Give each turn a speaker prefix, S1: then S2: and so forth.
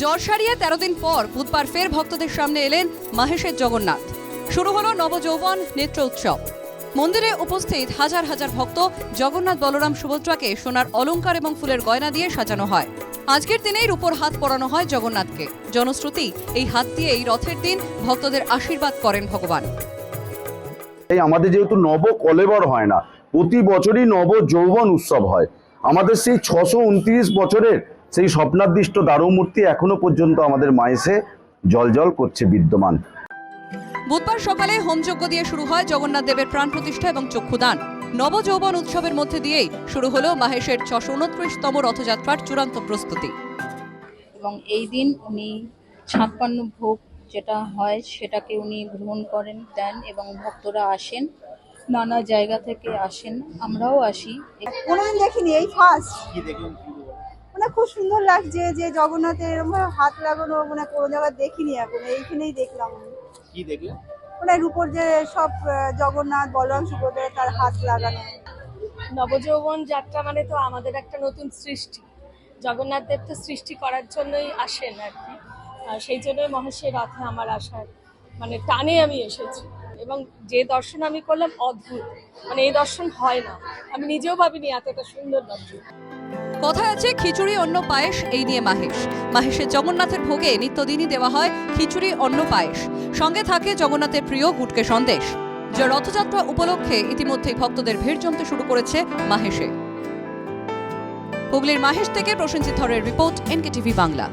S1: জ্বর সারিয়ে তেরো দিন পর বুধবার ফের ভক্তদের সামনে এলেন মাহেশের জগন্নাথ। শুরু হলো নবযৌবন নেত্র উৎসব। মন্দিরে উপস্থিত হাজার হাজার ভক্ত জগন্নাথ বলরাম সুভদ্রাকে সোনার অলংকার এবং ফুলের গয়না দিয়ে সাজানো হয়। আজকের দিনেই রূপোর হাত পরানো হয় জগন্নাথকে। জনশ্রুতি, এই হাত দিয়েই রথের দিন ভক্তদের আশীর্বাদ করেন ভগবান।
S2: এই আমাদের যেহেতু নব কলেবর হয় না, প্রতি বছরই নব যৌবন উৎসব হয়। আমাদের সেই ছশো উনত্রিশ বছরের সেই স্বপ্নাদিষ্ট দারুমূর্তি এখনও পর্যন্ত আমাদের মায়েসে জল করছে বিদ্যমান।
S1: বুধবার সকালে হোমযজ্ঞ দিয়ে শুরু হয় জগন্নাথ দেবের প্রাণ প্রতিষ্ঠা এবং চক্ষুদান। নবযৌবন উৎসবের মধ্যে দিয়েই শুরু হলো মাহেশের ছশো উনত্রিশতম রথযাত্রার চূড়ান্ত প্রস্তুতি।
S3: এবং এই দিন উনি ছাপ্পান্ন ভোগ যেটা হয় সেটাকে উনি গ্রহণ করেন দেন এবং ভক্তরা আসেন নানা জায়গা থেকে আসেন আমরাও আসি।
S4: কোনোদিন দেখিনি এই ফার্স্ট খুব সুন্দর লাগছে যে জগন্নাথের এরকম ভাবে হাত লাগানো মানে কোনো জায়গায় দেখিনি এখন এইখানেই দেখলাম
S5: কি দেখলে?
S4: মানে রূপর যে সব জগন্নাথ বলরাম সুভদ্রা তার হাত লাগানো।
S6: নবযৌবন যাত্রা মানে তো আমাদের একটা নতুন সৃষ্টি। জগন্নাথ দেব তো সৃষ্টি করার জন্যই আসেন আর কি। আর সেই জন্যই মহেশের রথে আমার আসার মানে টানে আমি এসেছি। এবং যে দর্শন আমি করলাম অদ্ভুত। মানে এই দর্শন হয় না। আমি নিজেও ভাবিনি এতটা সুন্দর দর্শন।
S1: কথায় আছে, খিচুড়ি অন্য পায়েস, এই নিয়ে মাহেশ। মাহেশের জগন্নাথের ভোগে নিত্যদিনই দেওয়া হয় খিচুড়ি অন্য পায়েস। সঙ্গে থাকে জগন্নাথের প্রিয় গুটকে সন্দেশ। যা রথযাত্রা উপলক্ষে ইতিমধ্যেই ভক্তদের ভিড় জমতে শুরু করেছে মাহেশে। হুগলির মাহেশ থেকে প্রসেনজিৎ ধরের রিপোর্ট এনকে টিভি বাংলা।